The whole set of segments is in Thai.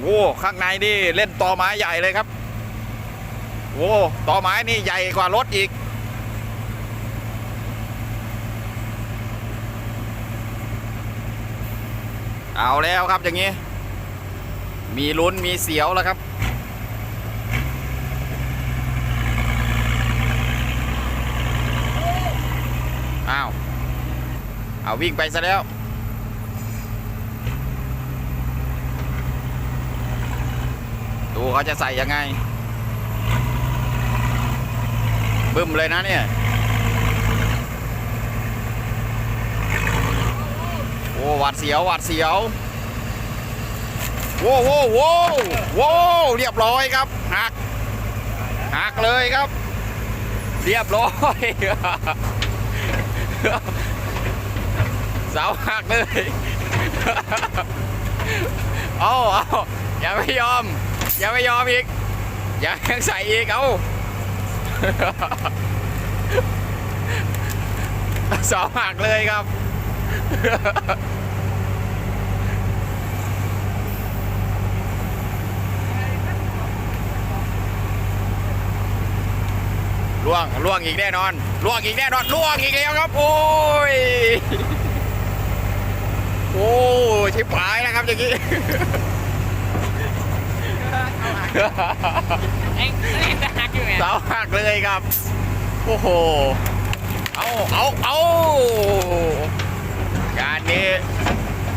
โอ้ข้างในนี่เล่นต่อไม้ใหญ่เลยครับโอ้ต่อไม้นี่ใหญ่กว่ารถอีก เอาแล้วครับอย่างนี้ มีลุ้นมีเสียวแล้วครับอ้าว เอาวิ่งไปซะแล้ว ดูเขาจะใส่ยังไง บึ้มเลยนะเนี่ย โอ้หวัดเสียวหวัดเสียวโว้โว้โว้โว้เรียบร้อยครับหักหักเลยครับ เรียบร้อยเสาหักเลย เอาเอาอย่าไม่ยอม อย่าไม่ยอมอีก อย่ายังใส่อีกเอาเสาหักเลยครับ ล่วงล่วงอีกแน่นอน ล่วงอีกแน่นอน ล่วงอีกแล้วครับ โอ้ย โอ้ชิบหายแล้วครับอย่างนี้ เอ็งเอ็งจะหักอยู่ไงเสาหักเลยครับ โอ้โห เอาเอาเอาการนี้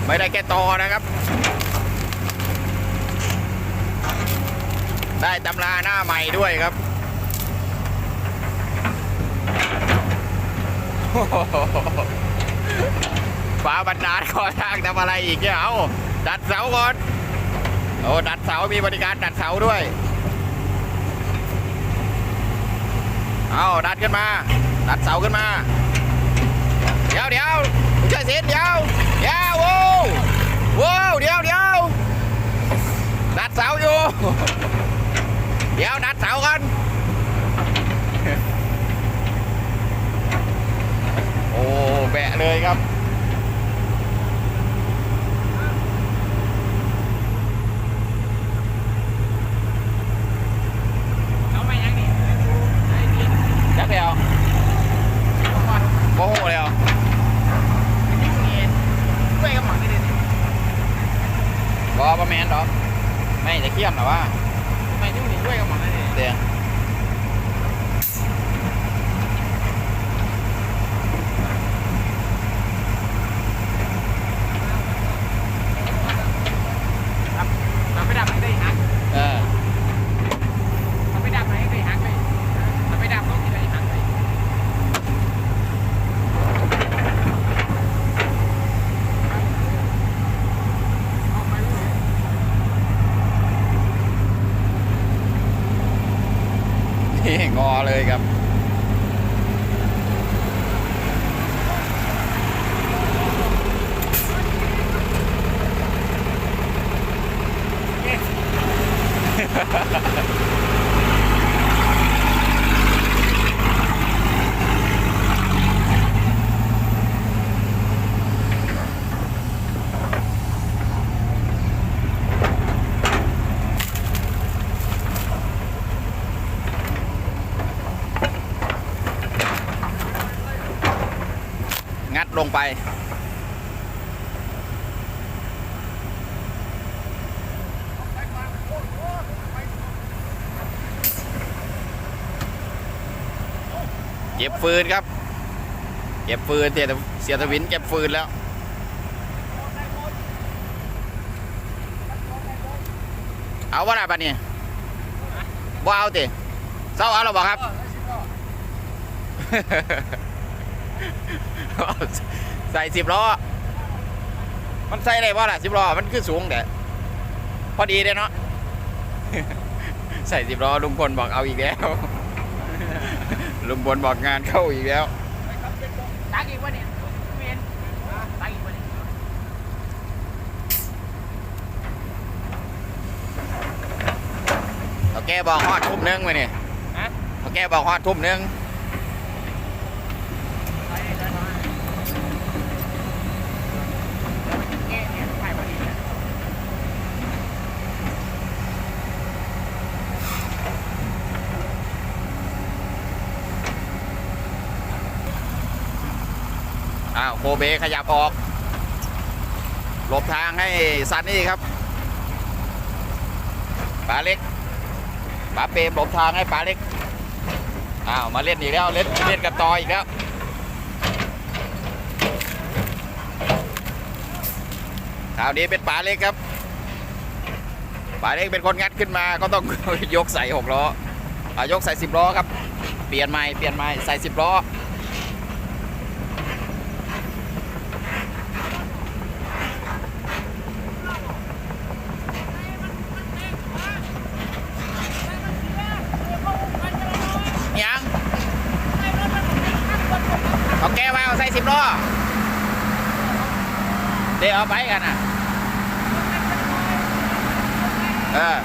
ไม่ได้แค่ต่อนะครับ ได้ตำราหน้าใหม่ด้วยครับฟ้าบรรดาลขอทางทำอะไรอีกเนี่ยเอาดัดเสาก่อน โอ้ดัดเสา มีบริการดัดเสาด้วย เอาดัดขึ้นมา ดัดเสาขึ้นมา เดี๋ยวเดี๋ยวผู้ช่วยศิษย์เดี๋ยวเดี๋ยวโว้วโว้เดี๋ยวเดี๋ยวดัดเสาอยู่ เดี๋ยวดัดเสากันโอ้แบะเลยครับ เอาไปยังนี่ไอ้นี่ จักเดียวโมโหเลยเหรอ นี่เงี้ยด้วยกับหมังนี่ดิ บอประแมนหรอ ไม่จะเขี้ยมหรอวะ ทำไมนี่ด้วยกับหมังนี่ดิ เดี๋ยว เราไปดับมันได้หัก เออ เราไปดับมันได้หักไปเราไปดับต้องกินอะไรหักไป นี่งอเลยครับ งัดลงไป เก็บฟืนครับ เก็บฟืนเสียเสียทวินเก็บฟืนแล้วเอาว่าอะไรปะเนี่ยว่าเอาติเศร้าเอาหรอบอกครับ ใส่สิบล้อ มันใส่ได้ป่ะล่ะสิบล้อ มันคือสูงแต่พอดีเลยเนาะ ใส่สิบล้อลุงพลบอกเอาอีกแล้ว ลุงพลบอกงานเข้าอีกแล้วตักอีกวะเนี่ยเวียนตักอีกวะเนี่ยโอเคบอกฮอดทุ่มหนึงไปนี่ฮะโอเคบอกฮอดทุ่มหนึง ไปไปไปแก้เนี่ยไปพอดีเนี่ย โกเบขยับออก หลบทางให้ซันนี่ครับป๋าเล็กป๋าเปรมหลบทางให้ป๋าเล็กอ้าวมาเล่นอีกแล้วเล่นเล่นกับต่ออีกแล้วคราวนี้เป็นป๋าเล็กครับป๋าเล็กเป็นคนงัดขึ้นมาก็ต้องยกใส่หกล้ออยกใส่สิบล้อครับ เปลี่ยนใหม่เปลี่ยนใหม่ใส่สิบล้อ ยังเอาแก้วมาเอาใส่สิบล้อ เอาไปกันอะเออ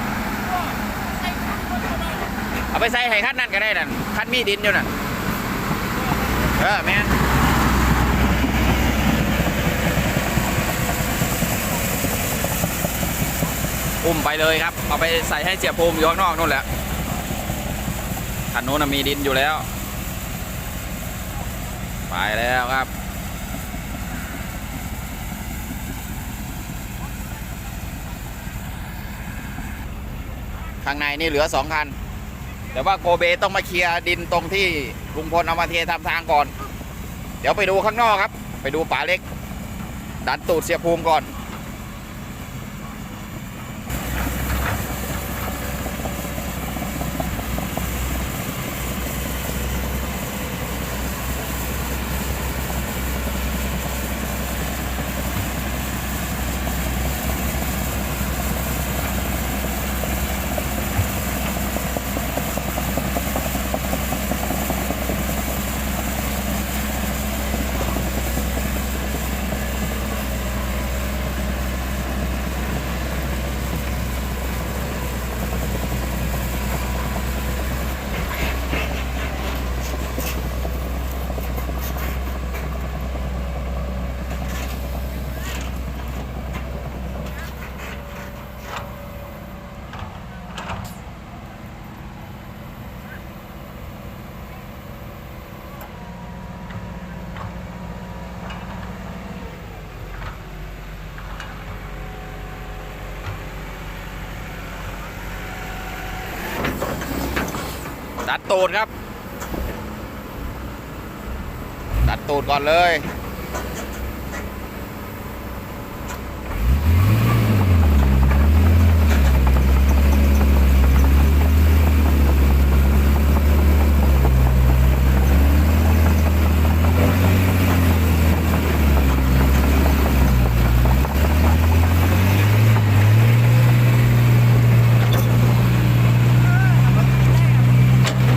เอาไปใส่ให้ขั้นนั่นก็ได้นั่นขั้นมีดินอยู่นั่นเออแม่นอุ้มไปเลยครับ เอาไปใส่ให้เสียภูมิอยู่ข้างนอกนู่นแหละคันนู้นมีดินอยู่แล้ว ไปแล้วครับ ข้างในนี่เหลือสองคัน แต่ว่าโกเบต้องมาเคลียร์ดินตรงที่ลุงพลเอามาเททำทางก่อน เดี๋ยวไปดูข้างนอกครับ ไปดูป่าเล็ก ดันตูดเสียภูมิก่อน ดัดตูดครับ ดัดตูดก่อนเลย